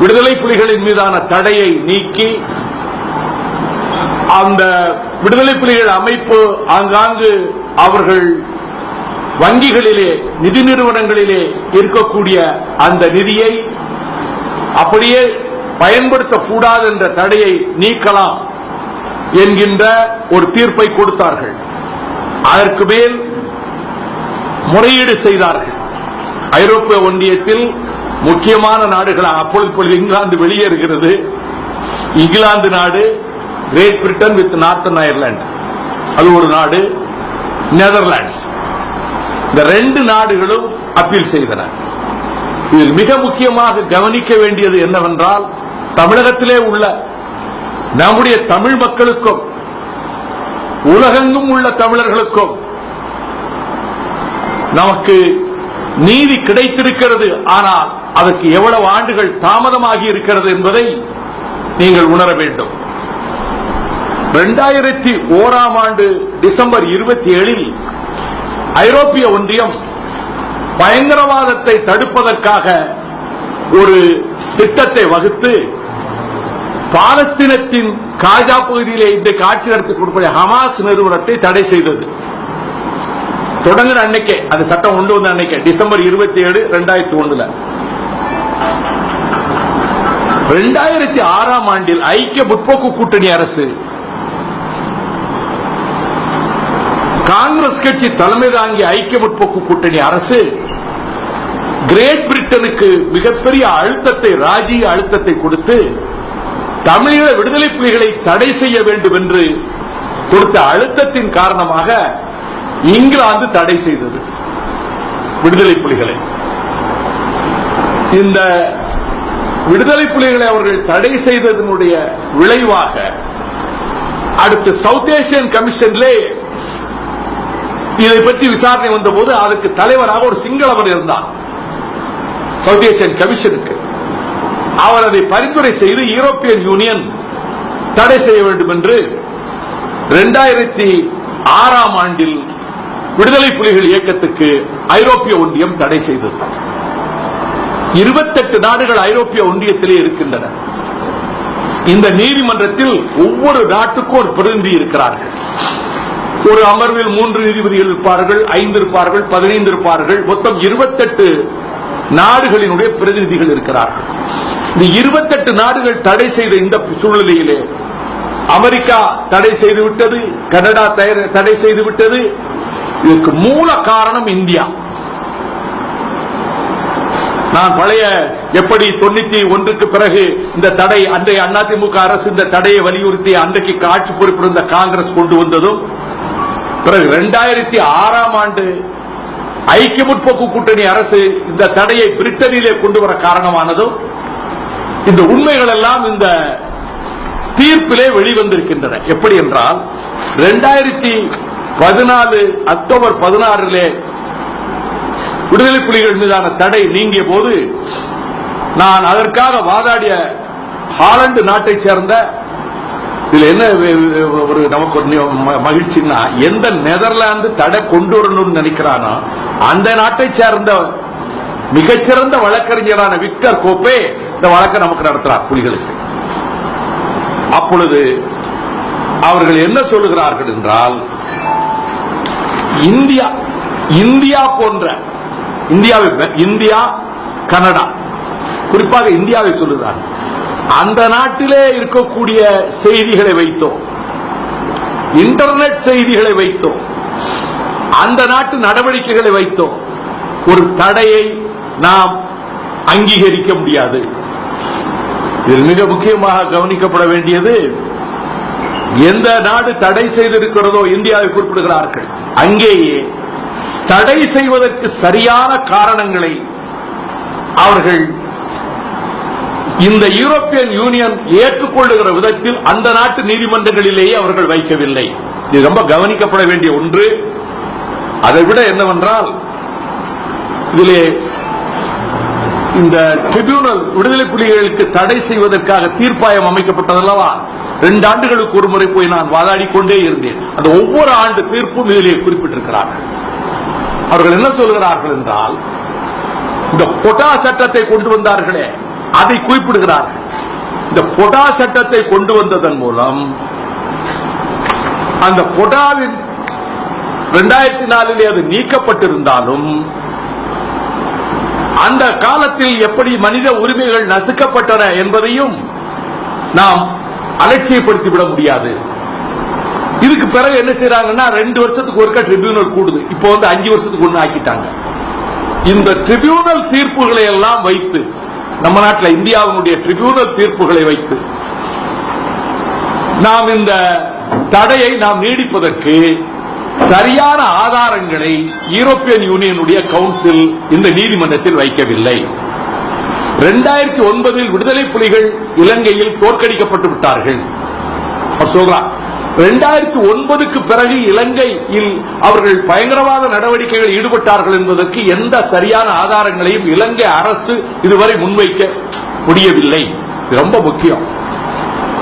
விடுதலை புலிகளின் மீதான தடையை நீக்கி அந்த விடுதலை புலிகள் அமைப்பு ஆங்காங்கு அவர்கள் வங்கிகளிலே நிதி நிறுவனங்களிலே இருக்கக்கூடிய அந்த நிதியை அப்படியே பயன்படுத்தக்கூடாது என்ற தடையை நீக்கலாம் என்கின்ற ஒரு தீர்ப்பை கொடுத்தார்கள். அதற்கு மேல் முறையீடு செய்தார்கள். ஐரோப்பிய ஒன்றியத்தில் முக்கியமான நாடுகளாக அப்பொழுது இப்பொழுது இங்கிலாந்து வெளியேறுகிறது. இங்கிலாந்து நாடு Great Britain with northern Ireland அது ஒரு நாடு நெதர்லாண்ட்ஸ் இந்த ரெண்டு நாடுகளும் அப்பீல் செய்தன. இதில் மிக முக்கியமாக கவனிக்க வேண்டியது என்னவென்றால் தமிழகத்திலே உள்ள நம்முடைய தமிழ் மக்களுக்கும் உலகெங்கும் உள்ள தமிழர்களுக்கும் நமக்கு நீதி கிடைத்திருக்கிறது. ஆனால் அதற்கு எவ்வளவு ஆண்டுகள் தாமதமாகி இருக்கிறது என்பதை நீங்கள் உணர வேண்டும். இரண்டாயிரத்தி ஓராம் ஆண்டு டிசம்பர் இருபத்தி ஏழில் ஐரோப்பிய ஒன்றியம் பயங்கரவாதத்தை தடுப்பதற்காக ஒரு திட்டத்தை வகுத்து பாலஸ்தீனத்தின் காஜா பகுதியிலே இன்றைக்கு ஆட்சி நடத்தி கொடுக்கக்கூடிய ஹமாஸ் நிறுவனத்தை தடை செய்தது. தொடங்கின அன்னைக்கே அந்த சட்டம் கொண்டு வந்த அன்னைக்கே டிசம்பர் இருபத்தி ஏழு ரெண்டாயிரத்தி ஒண்ணுல ரெண்டாயிரத்தி ஆறாம் ஆண்டில் ஐக்கிய முற்போக்கு கூட்டணி அரசு. காங்கிரஸ் கட்சி தலைமை தாங்கிய ஐக்கிய முற்போக்கு கூட்டணி அரசு கிரேட் பிரிட்டனுக்கு மிகப்பெரிய அழுத்தத்தை ராஜீய அழுத்தத்தை கொடுத்து தமிழீழ விடுதலை புலிகளை தடை செய்ய வேண்டும் என்று கொடுத்த அழுத்தத்தின் காரணமாக இங்கிலாந்து தடை செய்தது. விடுதலை புலிகளை. இந்த விடுதலை புலிகளை அவர்கள் தடை செய்ததனுடைய விளைவாக அடுத்து சவுத் ஏசியன் கமிஷன்லே இதை பற்றி விசாரணை வந்தபோது அதுக்கு தலைவராக ஒரு சிங்களவர் இருந்தார். சவுத் ஏசியன் கமிஷனுக்கு அவர் அதை பரிந்துரை செய்து யூரோப்பியன் யூனியன் தடை செய்ய வேண்டும் என்று இரண்டாயிரத்தி ஆறாம் ஆண்டில் விடுதலை புலிகள் இயக்கத்துக்கு ஐரோப்பிய ஒன்றியம் தடை செய்தது. இருபத்தெட்டு நாடுகள் ஐரோப்பிய ஒன்றியத்திலே இருக்கின்றன. இந்த நீதிமன்றத்தில் ஒவ்வொரு நாட்டுக்கும் ஒரு பிரதிநிதி இருக்கிறார்கள். ஒரு அமர்வில் மூன்று நீதிபதிகள் இருப்பார்கள் ஐந்து இருப்பார்கள் பதினைந்து இருப்பார்கள். மொத்தம் இருபத்தெட்டு நாடுகளினுடைய பிரதிநிதிகள் இருக்கிறார்கள். இந்த இருபத்தெட்டு நாடுகள் தடை செய்த இந்த சூழ்நிலையிலே அமெரிக்கா தடை செய்து விட்டது கனடா தய- தடை செய்து விட்டது இதற்கு மூல காரணம் இந்தியா. நான் பழைய எப்படி தொண்ணூத்தி ஒன்றுக்கு பிறகு இந்த தடை அன்றைய அதிமுக அரசு இந்த தடையை வலியுறுத்தி அன்றைக்கு ஆட்சி பொறுப்பில் இருந்த காங்கிரஸ் கொண்டு வந்ததும் பிறகு இரண்டாயிரத்தி ஆறாம் ஆண்டு ஐக்கிய முற்போக்கு கூட்டணி அரசு இந்த தடையை பிரிட்டனிலே கொண்டு வர காரணமானதும் இந்த உண்மைகள் எல்லாம் இந்த தீர்ப்பிலே வெளிவந்திருக்கின்றன. எப்படி என்றால் இரண்டாயிரத்தி பதினாலு அக்டோபர் பதினாறிலே விடுதலை புலிகள் மீதான தடை நீங்கிய போது நான் அதற்காக வாதாடிய ஹாலண்டு நாட்டை சேர்ந்த இதுல என்ன ஒரு நமக்கு ஒரு ம- மகிழ்ச்சின்னா எந்த நெதர்லாந்து தடை கொண்டு வரணும்னு நினைக்கிறானோ அந்த நாட்டை சேர்ந்த மிகச்சிறந்த வழக்கறிஞரான விக்டர் கோப்பே இந்த வழக்கை நமக்கு நடத்துறார் புலிகளுக்கு. அப்பொழுது அவர்கள் என்ன சொல்லுகிறார்கள் என்றால் இந்தியா இந்தியா போன்ற இந்தியாவை இந்தியா கனடா. குறிப்பாக இந்தியாவை சொல்லுகிறார்கள் அந்த நாட்டிலே இருக்கக்கூடிய செய்திகளை வைத்தோம். இன்டர்நெட் செய்திகளை வைத்தோம். அந்த நாட்டு நடவடிக்கைகளை வைத்தோம். ஒரு தடையை நாம் அங்கீகரிக்க முடியாது. இதில் மிக முக்கியமாக கவனிக்கப்பட வேண்டியது எந்த நாடு தடை செய்திருக்கிறதோ இந்தியாவை குறிப்பிடுகிறார்கள். அங்கேயே தடை செய்வதற்கு சரியான காரணங்களை அவர்கள் இந்த யூரோப்பியன் யூனியன் ஏற்றுக்கொள்ளுகிற விதத்தில் அந்த நாட்டு நீதிமன்றங்களிலேயே அவர்கள் வைக்கவில்லை. இது ரொம்ப கவனிக்கப்பட வேண்டிய ஒன்று. அதை விட என்னவென்றால் இதிலே இந்த ட்ரிபியூனல் விடுதலை புலிகளுக்கு தடை செய்வதற்காக தீர்ப்பாயம் அமைக்கப்பட்டதல்லவா? ரெண்டு ஆண்டுகளுக்கு ஒரு முறை போய் நான் வாதாடி கொண்டே இருந்தேன். அந்த ஒவ்வொரு ஆண்டு தீர்ப்பும் இதிலே குறிப்பிட்டிருக்கிறார்கள். அவர்கள் என்ன சொல்கிறார்கள் என்றால் இந்த பொட்டா சட்டத்தை கொண்டு வந்தார்களே அதை குறிப்பிடுகிறார்கள். இந்த பொடா சட்டத்தை கொண்டு வந்ததன் மூலம் அந்த பொடாவின் இரண்டாயிரத்தி நாலிலே அது நீக்கப்பட்டிருந்தாலும் அந்த காலத்தில் எப்படி மனித உரிமைகள் நசுக்கப்பட்டன என்பதையும் நாம் அலட்சியப்படுத்திவிட முடியாது. இதுக்கு பிறகு என்ன செய்யறாங்கன்னா ரெண்டு வருஷத்துக்கு ஒருக்கா ட்ரிபியூனல் கூடுது. இப்போ வந்து அஞ்சு வருஷத்துக்கு ஒண்ணு ஆக்கிட்டாங்க. இந்த ட்ரிபியூனல் தீர்ப்புகளை எல்லாம் வைத்து நம்ம நாட்டில் இந்தியாவினுடைய ட்ரிபியூனல் தீர்ப்புகளை வைத்து நாம் இந்த தடையை நாம் நீடிப்பதற்கு சரியான ஆதாரங்களை யூரோப்பியன் யூனியனுடைய கவுன்சில் இந்த நீதிமன்றத்தில் வைக்கவில்லை. இரண்டாயிரத்தி ஒன்பதில் விடுதலை புலிகள் இலங்கையில் தோற்கடிக்கப்பட்டு விட்டார்கள். சொல்றான் இரண்டாயிரத்தி ஒன்பதுக்கு பிறகு இலங்கையில் அவர்கள் பயங்கரவாத நடவடிக்கைகளில் ஈடுபட்டார்கள் என்பதற்கு எந்த சரியான ஆதாரங்களையும் இலங்கை அரசு இதுவரை முன்வைக்க முடியவில்லை. ரொம்ப முக்கியம்.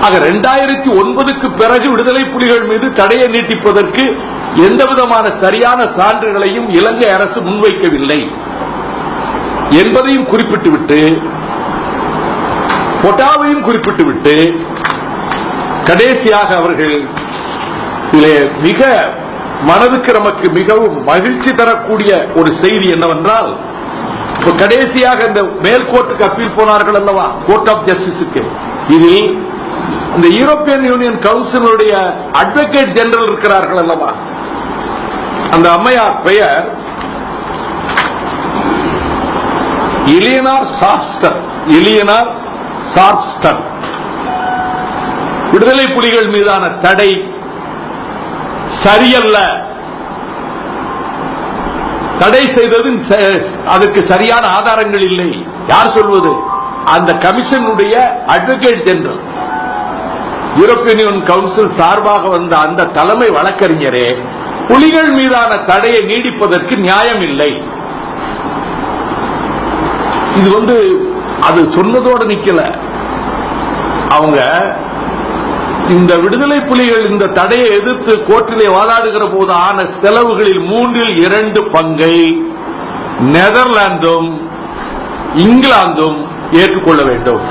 ஆக இரண்டாயிரத்தி ஒன்பதுக்கு பிறகு விடுதலை புலிகள் மீது தடையை நீட்டிப்பதற்கு எந்த விதமான சரியான சான்றுகளையும் இலங்கை அரசு முன்வைக்கவில்லை. என்பதையும் குறிப்பிட்டுவிட்டு பொட்டாவையும் குறிப்பிட்டுவிட்டு கடைசியாக அவர்கள் மிக மனதுக்கு நமக்கு மிகவும் மகிழ்ச்சி தரக்கூடிய ஒரு செய்தி என்னவென்றால் இப்ப கடைசியாக இந்த மேல்கோர்ட்டுக்கு அப்பீல் போனார்கள் அல்லவா? கோர்ட் ஆஃப் ஜஸ்டிஸுக்கு இதில் இந்த யூரோப்பியன் யூனியன் கவுன்சிலுடைய அட்வொகேட் ஜெனரல் இருக்கிறார்கள் அல்லவா? அந்த அம்மையார் பெயர் இலியனார் சாப்ஸ்டர் இலியனார் சாப்ஸ்டர் விடுதலை புலிகள் மீதான தடை சரியல்ல. தடை செய்தது ச- அதற்கு சரியான ஆதாரங்கள் இல்லை. யார் சொல்வது? அந்த கமிஷனுடைய advocate general. European union council சார்பாக வந்த அந்த தலைமை வழக்கறிஞரே புலிகள் மீதான தடையை நீடிப்பதற்கு நியாயம் இல்லை. இது வந்து அது சொன்னதோடு நிக்கல. அவங்க இந்த விடுதலை புலிகள் இந்த தடையை எதிர்த்து கோர்ட்டிலே வாதாடுகிற போது ஆன செலவுகளில் மூன்றில் இரண்டு பங்கை நெதர்லாந்தும் இங்கிலாந்தும் ஏற்றுக்கொள்ள வேண்டும்.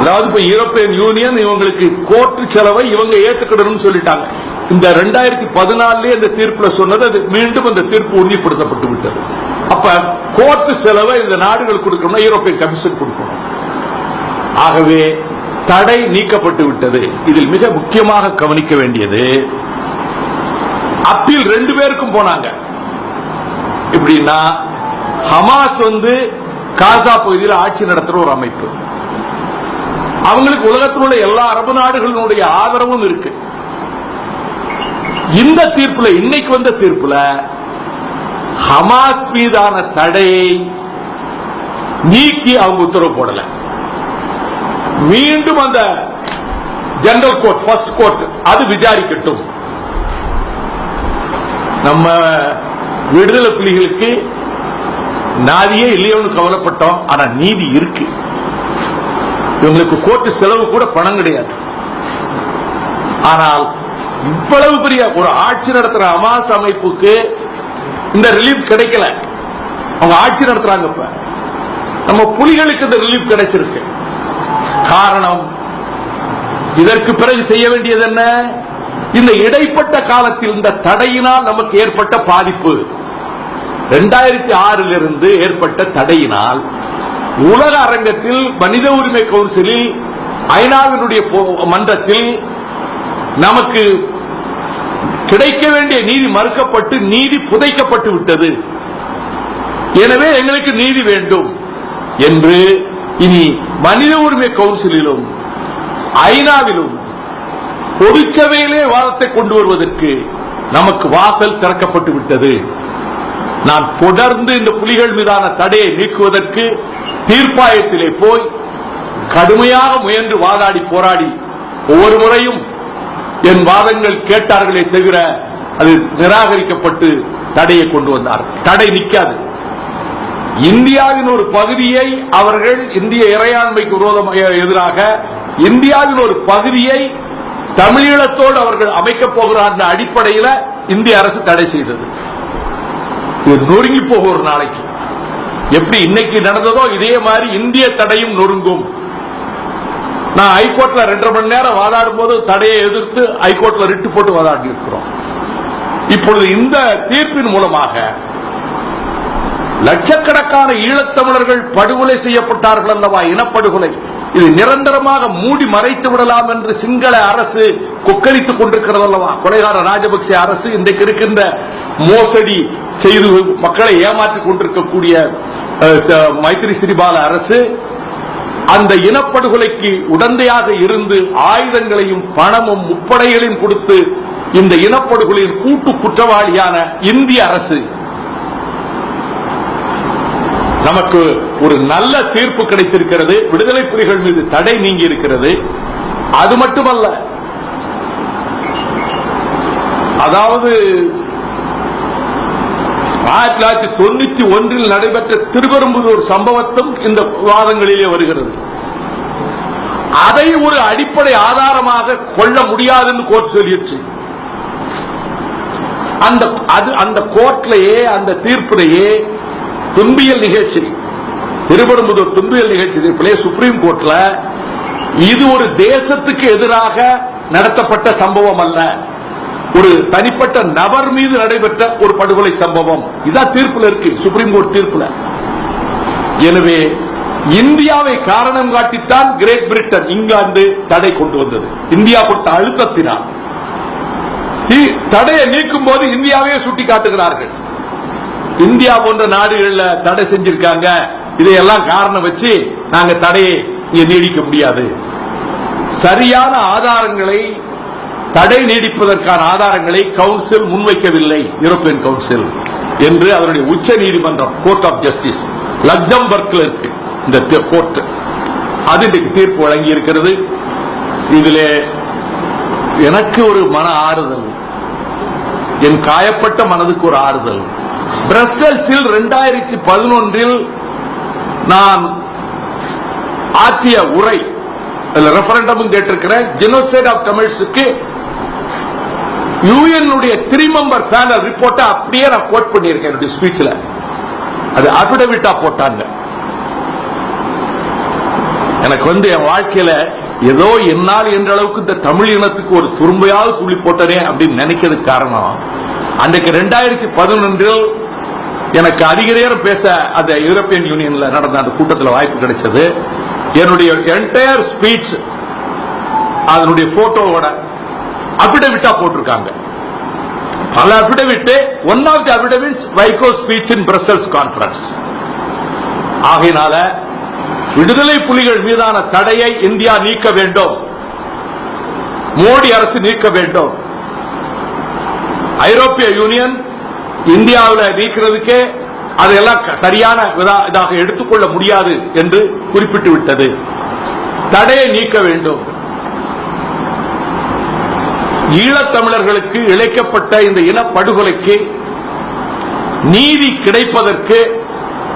அதாவது இப்ப யூரோப்பியன் யூனியன் இவங்களுக்கு கோர்ட்டு செலவை இவங்க ஏத்துக்கிடணும்னு சொல்லிட்டாங்க. இந்த ரெண்டாயிரத்தி பதினாலே இந்த தீர்ப்புல சொன்னது அது மீண்டும் அந்த தீர்ப்பு உறுதிப்படுத்தப்பட்டு விட்டது. அப்ப கோர்ட்டு செலவை இந்த நாடுகள் கொடுக்கணும்னா யூரோப்பியன் கமிஷன் கொடுக்கணும். ஆகவே தடை நீக்கப்பட்டு விட்டது. இதில் மிக முக்கியமாக கவனிக்க வேண்டியது அப்பீல் ரெண்டு பேருக்கும் போனாங்க. எப்படின்னா ஹமாஸ் வந்து காசா பகுதியில் ஆட்சி நடத்துற ஒரு அமைப்பு. அவங்களுக்கு உலகத்தில் உள்ள எல்லா அரபு நாடுகளினுடைய ஆதரவும் இருக்கு. இந்த தீர்ப்புல இன்னைக்கு வந்த தீர்ப்புல ஹமாஸ் மீதான தடையை நீக்கி அவங்க உத்தரவு போடல. மீண்டும் அந்த ஜெனரல் கோர்ட் ஃபர்ஸ்ட் கோர்ட் அது விசாரிக்கட்டும். நம்ம விடுதலை புலிகளுக்கு நாதியே இல்லையோன்னு கவலைப்பட்டோம் ஆனா நீதி இருக்கு. இவங்களுக்கு கோர்ட்டு செலவு கூட பணம் கிடையாது. ஆனால் இவ்வளவு பெரிய ஒரு ஆட்சி நடத்துற அமாஸ் அமைப்புக்கு இந்த ரிலீஃப் கிடைக்கல. அவங்க ஆட்சி நடத்துறாங்க இப்ப. நம்ம புலிகளுக்கு இந்த ரிலீஃப் கிடைச்சிருக்கு. காரணம். இதற்கு பிறகு செய்ய வேண்டியது என்ன? இந்த இடைப்பட்ட காலத்தில் இந்த தடையினால் நமக்கு ஏற்பட்ட பாதிப்பு. இரண்டாயிரத்தி ஆறிலிருந்து ஏற்பட்ட தடையினால் உலக அரங்கத்தில் மனித உரிமை கவுன்சிலில் ஐநாவினுடைய போ- மன்றத்தில் நமக்கு கிடைக்க வேண்டிய நீதி மறுக்கப்பட்டு நீதி புதைக்கப்பட்டு விட்டது. எனவே எங்களுக்கு நீதி வேண்டும் என்று இனி மனித உரிமை கவுன்சிலிலும் ஐநாவிலும் பொதுச்சபையிலே வாதத்தை கொண்டு வருவதற்கு நமக்கு வாசல் திறக்கப்பட்டு விட்டது. நான் தொடர்ந்து இந்த புலிகள் மீதான தடையை நீக்குவதற்கு தீர்ப்பாயத்திலே போய் கடுமையாக முயன்று வாதாடி போராடி ஒவ்வொரு முறையும் என் வாதங்கள் கேட்டார்களே தவிர அது நிராகரிக்கப்பட்டு தடையை கொண்டு வந்தார் தடை நிற்காது. இந்தியாவின் ஒரு பகுதியை அவர்கள் இந்திய இறையாண்மைக்கு விரோதம் எதிராக இந்தியாவின் ஒரு பகுதியை தமிழீழத்தோடு அவர்கள் அமைக்கப் போகிறார் என்ற அடிப்படையில் இந்திய அரசு தடை செய்தது. நொறுங்கி போக ஒரு நாளைக்கு. எப்படி இன்னைக்கு நடந்ததோ இதே மாதிரி இந்திய தடையும் நொறுங்கும். நான் ஹைகோர்ட்ல ரெண்டரை மணி நேரம் வாதாடும் போது தடையை எதிர்த்து ஹைகோர்ட்ல ரிட்டு போட்டு வாதாடி இருக்கிறோம் இப்பொழுது இந்த தீர்ப்பின் மூலமாக லட்சக்கணக்கான ஈழத்தமிழர்கள் படுகொலை செய்யப்பட்டார்கள் அல்லவா? இனப்படுகொலை. இது நிரந்தரமாக மூடி மறைத்து விடலாம் என்று சிங்கள அரசு கொக்கரித்துக் கொண்டிருக்கிறது அல்லவா? கொலைகார ராஜபக்சே அரசு இன்றைக்கு இருக்கின்ற மோசடி செய்து மக்களை ஏமாற்றிக் கொண்டிருக்கக்கூடிய ச- மைத்திரி சிறிபால அரசு அந்த இனப்படுகொலைக்கு உடந்தையாக இருந்து ஆயுதங்களையும் பணமும் முப்படைகளையும் கொடுத்து இந்த இனப்படுகொலையின் கூட்டு குற்றவாளியான இந்திய அரசு நமக்கு ஒரு நல்ல தீர்ப்பு கிடைத்திருக்கிறது. விடுதலை புலிகள் மீது தடை நீங்கி இருக்கிறது. அது மட்டுமல்ல அதாவது ஆயிரத்தி தொள்ளாயிரத்தி தொண்ணூத்தி ஒன்றில் நடைபெற்ற திருவெரும்புதூர் சம்பவத்தும் இந்த விவாதங்களிலே வருகிறது. அதை ஒரு அடிப்படை ஆதாரமாக கொள்ள முடியாதுன்னு கோர்ட் சொல்லிடுச்சு. அந்த அது அந்த கோர்ட்லயே அந்த தீர்ப்பிலேயே துன்பியல் நிகழ்ச்சி. திருவெரும்புதூர் துன்பியல் நிகழ்ச்சி தீர்ப்பிலே சுப்ரீம் கோர்ட்ல. இது ஒரு தேசத்துக்கு எதிராக நடத்தப்பட்ட சம்பவம் அல்ல. ஒரு தனிப்பட்ட நபர் மீது நடைபெற்ற ஒரு படுகொலை சம்பவம். இதான் தீர்ப்புல இருக்கு சுப்ரீம் கோர்ட் தீர்ப்புல. எனவே இந்தியாவை காரணம் காட்டித்தான் கிரேட் பிரிட்டன் இங்கிலாந்து தடை கொண்டு வந்தது. இந்தியா கொடுத்த அழுத்தத்தினால். தடையை நீக்கும் போது இந்தியாவே சுட்டி காட்டுகிறார்கள் இந்தியா போன்ற நாடுகள்ல தடை செஞ்சிருக்காங்க. இதையெல்லாம் காரணம் வச்சு நாங்க தடையை இங்க நீடிக்க முடியாது. சரியான ஆதாரங்களை தடை நீடிப்பதற்கான ஆதாரங்களை கவுன்சில் முன்வைக்கவில்லை. யூரோப்பியன் கவுன்சில் என்று அதனுடைய உச்ச நீதிமன்றம் கோர்ட் ஆஃப் ஜஸ்டிஸ் லக்சம்பர்க்ல இருக்கு இந்த கோர்ட் அது இன்றைக்கு தீர்ப்பு வழங்கி இருக்கிறது இதில் எனக்கு ஒரு மன ஆறுதல். என் காயப்பட்ட மனதுக்கு ஒரு ஆறுதல். பிரசல்ஸில் இரண்டாயிரத்தி பதினொன்றில் நான் ஆற்றிய உரை ரெஃபரண்டமும் கேட்டிருக்கிறேன். ஜெனோசைட் ஆஃப் தமிழ்ஸுக்கு யூஎன் த்ரீ மெம்பர் பேனல் ரிப்போர்ட்டை அப்படியே நான் கோட் பண்ணியிருக்கேன் என்னுடைய ஸ்பீச்ல அது அபிடவிட்டா போட்டாங்க. எனக்கு வந்து என் வாழ்க்கையில ஏதோ என்னால் என்ற அளவுக்கு இந்த தமிழ் இனத்துக்கு ஒரு துரும்பையாவது துள்ளி போட்டனே அப்படின்னு நினைக்கிறதுக்கு காரணம். அன்றைக்கு ரெண்டாயிரத்தி பதினொன்றில் எனக்கு அதிக நேரம் பேச அந்த யூரோப்பியன் யூனியன்ல நடந்த அந்த கூட்டத்தில் வாய்ப்பு கிடைச்சது. என்னுடைய என்டையர் ஸ்பீச் அதனுடைய போட்டோவோட அபிடவிட்டா போட்டிருக்காங்க. பல affidavit one of the affidavits Vaiko speech in Brussels conference ஆகையினால விடுதலை புலிகள் மீதான தடையை இந்தியா நீக்க வேண்டும். மோடி அரசு நீக்க வேண்டும். ஐரோப்பிய யூனியன் இந்தியாவில் நீக்கிறதுக்கே அதையெல்லாம் க- சரியான இதாக எடுத்துக்கொள்ள முடியாது என்று குறிப்பிட்டு விட்டது. தடையை நீக்க வேண்டும். ஈழத்தமிழர்களுக்கு இழைக்கப்பட்ட இந்த இனப்படுகொலைக்கு நீதி கிடைப்பதற்கு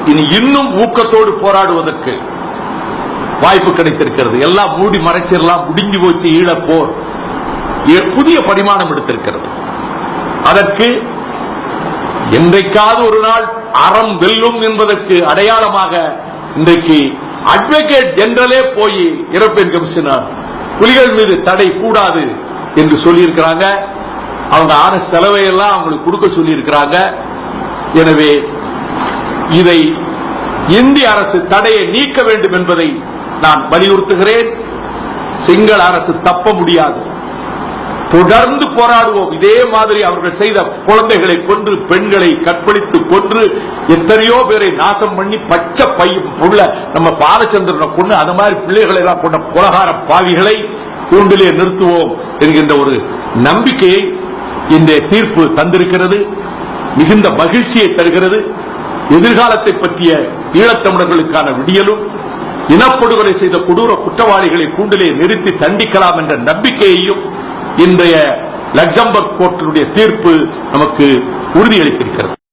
இனி இன்னும் ஊக்கத்தோடு போராடுவதற்கு வாய்ப்பு கிடைத்திருக்கிறது. எல்லாம் மூடி மறைச்சிடலாம் முடிஞ்சு போச்சு ஈழப்போர். புதிய பரிமாணம் எடுத்திருக்கிறது. அதற்கு என்றைக்காவது ஒரு நாள் அறம் வெல்லும் என்பதற்கு அடையாளமாக இன்றைக்கு அட்வொகேட் ஜெனரலே போய் யூரோப்பியன் கமிஷனர். புலிகள் மீது தடை கூடாது என்று சொல்லியிருக்கிறாங்க. அவங்க ஆன செலவை எல்லாம் அவங்களுக்கு கொடுக்க சொல்லியிருக்கிறாங்க. எனவே இதை இந்திய அரசு தடையை நீக்க வேண்டும் என்பதை நான் வலியுறுத்துகிறேன். சிங்கள அரசு தப்ப முடியாது. தொடர்ந்து போராடுவோம். இதே மாதிரி அவர்கள் செய்த குழந்தைகளை கொன்று பெண்களை கற்பழித்து கொன்று எத்தனையோ பேரை நாசம் பண்ணி பச்சை பையன் புள்ள நம்ம பாலச்சந்திரனை கொண்டு அந்த மாதிரி பிள்ளைகளை எல்லாம் கொண்ட புலகார பாவிகளை கூண்டிலே நிறுத்துவோம் என்கின்ற ஒரு நம்பிக்கையை இந்த தீர்ப்பு தந்திருக்கிறது மிகுந்த மகிழ்ச்சியை தருகிறது எதிர்காலத்தை பற்றிய ஈழத்தமிழர்களுக்கான விடியலும் இனப்படுகொலை செய்த கொடூர குற்றவாளிகளை கூண்டிலே நிறுத்தி தண்டிக்கலாம் என்ற நம்பிக்கையையும் இன்றைய லக்சம்பர்க் கோர்ட்டினுடைய தீர்ப்பு நமக்கு உறுதியளித்திருக்கிறது.